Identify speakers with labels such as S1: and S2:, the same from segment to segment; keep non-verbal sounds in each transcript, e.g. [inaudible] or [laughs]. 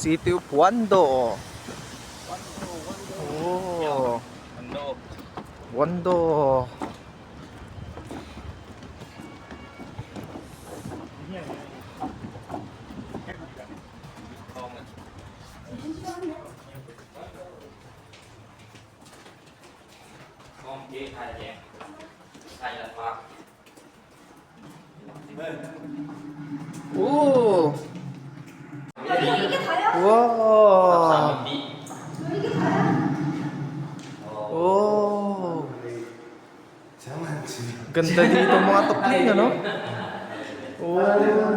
S1: City of Wando. Oh? Wando.
S2: Con
S1: Ganda dito mga tukling, ano? Oo. Oh.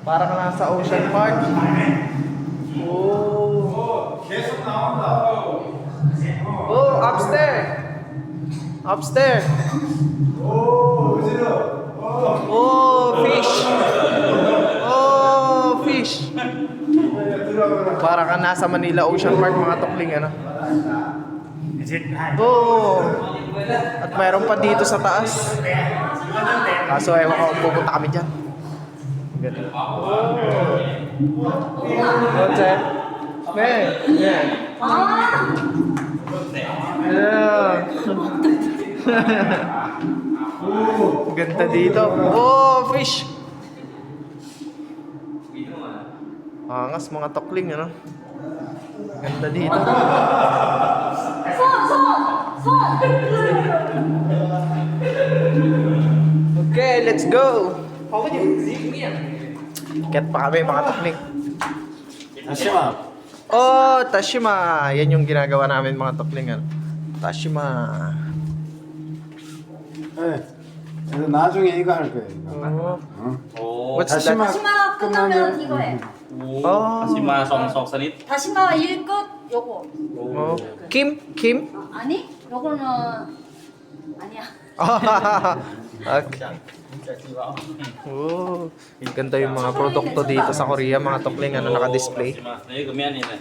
S1: Parang nasa Ocean Park.
S3: Oh.
S1: Oh, upstairs. Upstairs.
S3: Oh,
S1: Oh, fish. Oh, fish. Para ka nasa Manila Ocean Park mga tukling ano. Oo. At mayroon pa dito sa taas. Kaso ewan ko pupunta kami dyan. Ganun. Oh. Man, yeah.
S4: 아, [laughs]
S1: Yeah. Ganda dito. Oh, fish. Angas mga tokling, ano? Ganda dito. Okay, let's go. Ket pa kami mga tokling.
S3: 다시마.
S1: Oh, Tashima. Yan yung ginagawa namin mga tokling. Ano? Tashima.
S3: 네. 그래서 나중에 이거 할 거예요. 이거.
S1: Oh.
S3: 어?
S2: Ồ.
S1: What's that?
S3: 다시마
S4: 다시마 끝나면 이거 해.
S2: Ồ.
S1: Ờ.
S2: Xin mà song song sanit.
S4: 다시마 일 끝, 요거.
S1: Oh. Kim? Kim?
S4: 아니? 요거는 아니야.
S1: okay. Oh, ganda yung mga produkto dito sa Korea, mga tokling ano naka-display.
S2: Xin mà. Đấy cái miếng này này.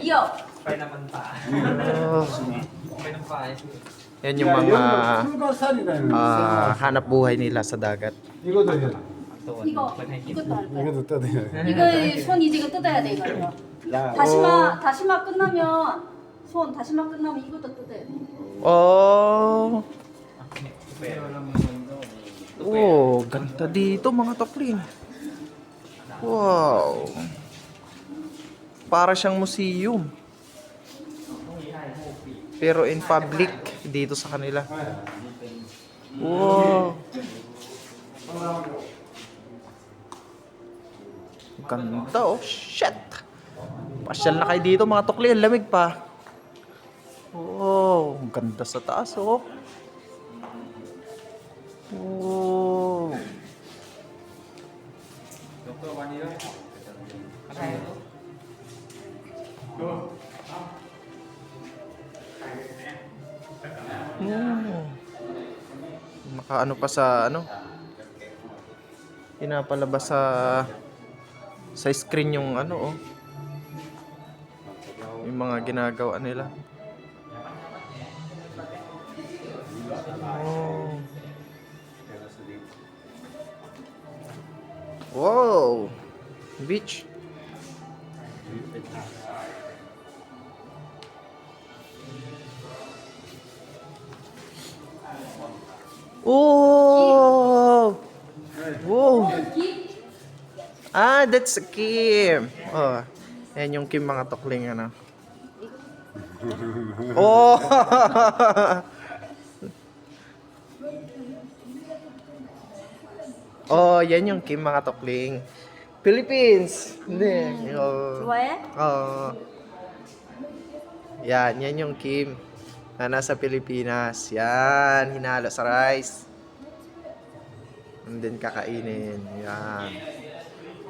S4: 이어.
S1: Oh. Yan yung mga
S3: 풀가살이라는
S1: ah, hanap buhay nila sa dagat.
S3: 이것도 해요.
S4: 이거 이것도 할 거야.
S3: 이것도 뜯어요.
S4: 이거 손 이제 이거 뜯어야 돼 이거. 이거.
S3: 야,
S4: 다시마 다시마 끝나면 손 다시마 끝나면 이것도 뜯어야 돼.
S1: Oh. Oh, ganda dito mga tokling. Wow. Para siyang museum. Pero in public dito sa kanila. Wow. Ganda oh, shit. Pasyal na kayo dito mga tokli, ang lamig pa. Oh, ang ganda sa taas oh. Oh. Oh. Nakaano pa sa ano? Pinapalabas sa sa screen yung ano oh. Yung mga ginagawa nila. Oh. Wow! Beach. Oh! Wow! Ah, that's Kim. Oh, yan yung Kim mga tukling ano. [laughs] Oh! [laughs] Oh, yan yung Kim mga tokling. Philippines. Hindi.
S4: Mm. Oh. What?
S1: Oh. Yan, yan yung Kim na nasa Pilipinas. Yan, hinalo sa rice. And then kakainin. Yan.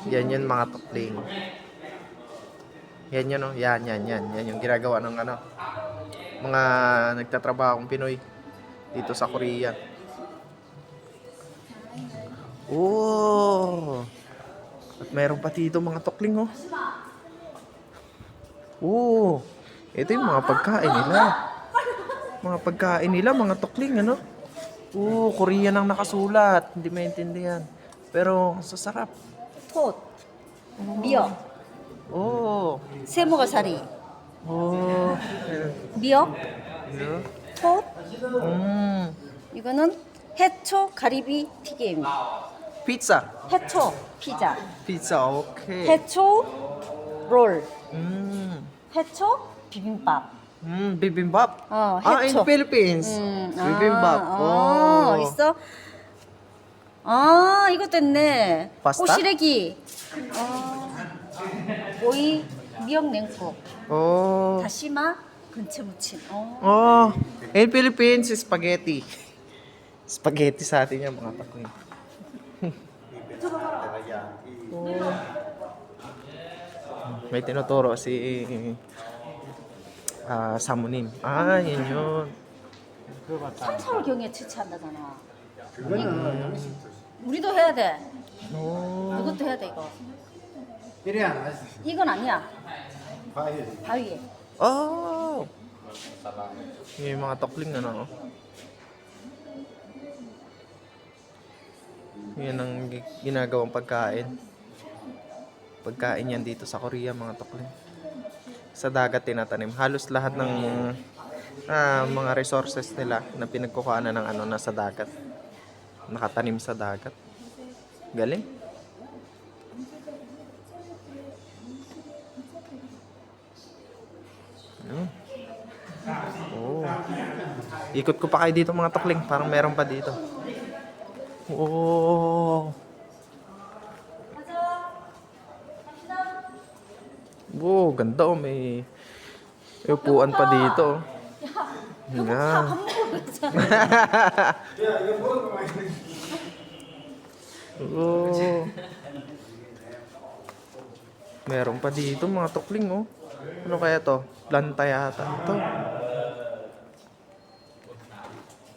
S1: Yan yun mga tukling. Yan yun, oh. yan, yan, yan. Yan yung ginagawa ng ano, mga nagtatrabahong Pinoy dito sa Korea. Oh! At meron pa dito mga tukling, oh. Oo. Ito yung mga pagkain nila. Mga pagkain nila, mga tukling, ano? Oo, Korean ang nakasulat. Hindi maintindihan. Pero, ang sasarap.
S4: 톳, 미역,
S1: Oh.
S4: 세모가사리,
S1: Oh.
S4: 미역,
S1: Yeah.
S4: 톳,
S1: Mm.
S4: 이거는 해초 가리비 튀김,
S1: Pizza.
S4: 해초 피자,
S1: Pizza, okay.
S4: 해초 롤,
S1: Mm.
S4: 해초 비빔밥.
S1: Mm, bibimbap.
S4: 어,
S1: Ah, in
S4: 해초.
S1: Philippines.
S4: 음. 아,
S1: oh.
S4: 어, 있어? 아, 이거 됐네.
S1: 파스타?
S4: 꼬시래기. 어, 오이, 미역 냉국,
S1: Oh.
S4: 다시마, 근체 무침. 어.
S1: Oh. In Philippines, spaghetti. Spaghetti sa atin yan, mga takoy. May tinuturo si ah Samunim. Ah, yun yun.
S4: 3, 4월 경에 채취한다잖아.
S3: 그거는 양식
S4: 우리도 해야 돼.
S1: Oh.
S4: 그것도 해야 돼, 이거.
S3: 이래 안 하지
S4: 이건 아니야.
S3: 과일
S4: 바위에.
S1: Oh! Yung mga tokling ano. Yan ang gi- ginagawang pagkain. Pagkain yan dito sa Korea mga tokling. Sa dagat tinatanim. Halos lahat ng ah, mga resources nila na pinagkukuhanan ng ano nasa dagat. Nakatanim sa dagat. Galing. Ayun. Oh. Ikot ko pa kayo dito mga tokling. Parang meron pa dito. Oh. Wow, ganda oh. May, may upuan pa dito. oh. Nga. Oh. Meron pa dito mga tukling oh. Ano kaya to? Planta yata. Ito.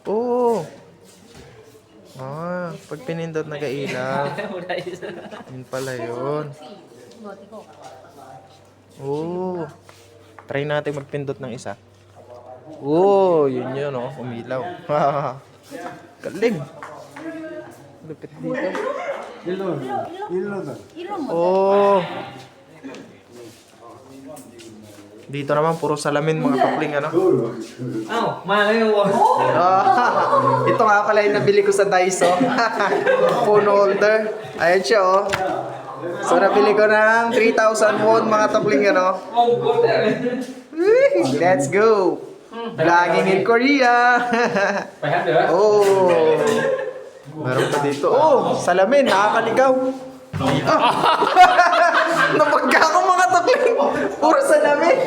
S1: Oh. Ah, pag pinindot nag-ailaw. [laughs] Yun pala yun. Oo. Try natin magpindot ng isa. Oo, yun yun, oh. Umilaw. [laughs] Galing. Lupit dito.
S3: Ilo.
S4: Ilo. Ilo. Oo.
S1: Oh. Dito naman puro salamin mga kapling ano.
S2: Oh,
S1: malayo. [laughs] Ito nga pala yung nabili ko sa Daiso. [laughs] Phone holder. Ayan siya oh. So nabili ko ng 3,000 won mga topling ano. Let's go! Vlogging in Korea! [laughs] oh! Meron pa dito. Oh! Salamin! Nakakaligaw! Ah. [laughs] Napagka ako mga topling! Puro salamin!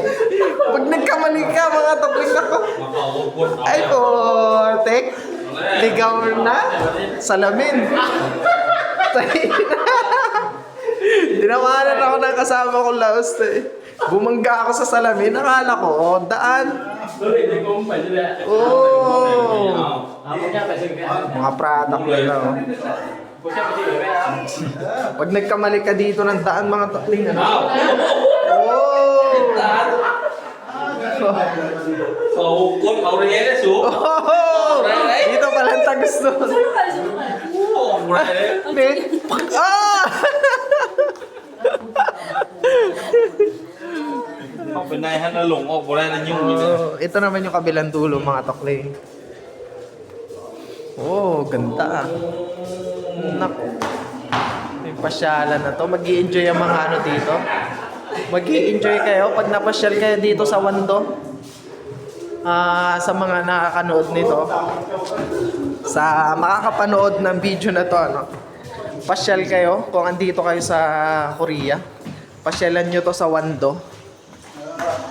S1: Pag nagkamali ka mga topling ako! Ay po! Tek! Ligaw na! Salamin! [laughs] Tinawanan ako ng kasama kong laos eh. Bumangga ako sa salamin, nakala ko, oh, daan. Oh. Mga product nila. Oh. Pag nagkamali ka dito ng daan, mga takling. Ano? Oh!
S2: So, kung Aurelia, so.
S1: Oh! Dito pala ang tagus doon.
S2: Saan pala? Saan pala?
S1: Oh! Ah! [laughs]
S2: Binayahan na lungok, wala na yung
S1: Oh, ito naman yung kabilang dulo mga tokle. Oh, ganda. Naku. May pasyalan na to. mag enjoy ang mga ano dito. mag enjoy kayo pag napasyal kayo dito sa Wando. Ah, sa mga nakakanood nito. Sa makakapanood ng video na to, ano. Pasyal kayo kung andito kayo sa Korea. Pasyalan nyo to sa Wando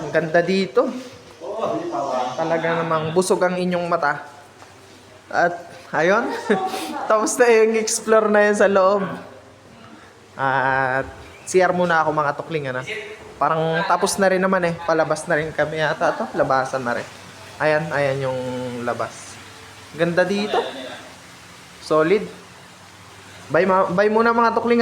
S1: ang ganda dito. Talaga namang busog ang inyong mata. At ayun, [laughs] tapos na yung explore na yun sa loob. At CR muna ako mga tukling ano. Parang tapos na rin naman eh. Palabas na rin kami yata to. Labasan na rin. Ayan, ayan yung labas. Ganda dito. Solid. Bye, ma- bye muna mga tukling.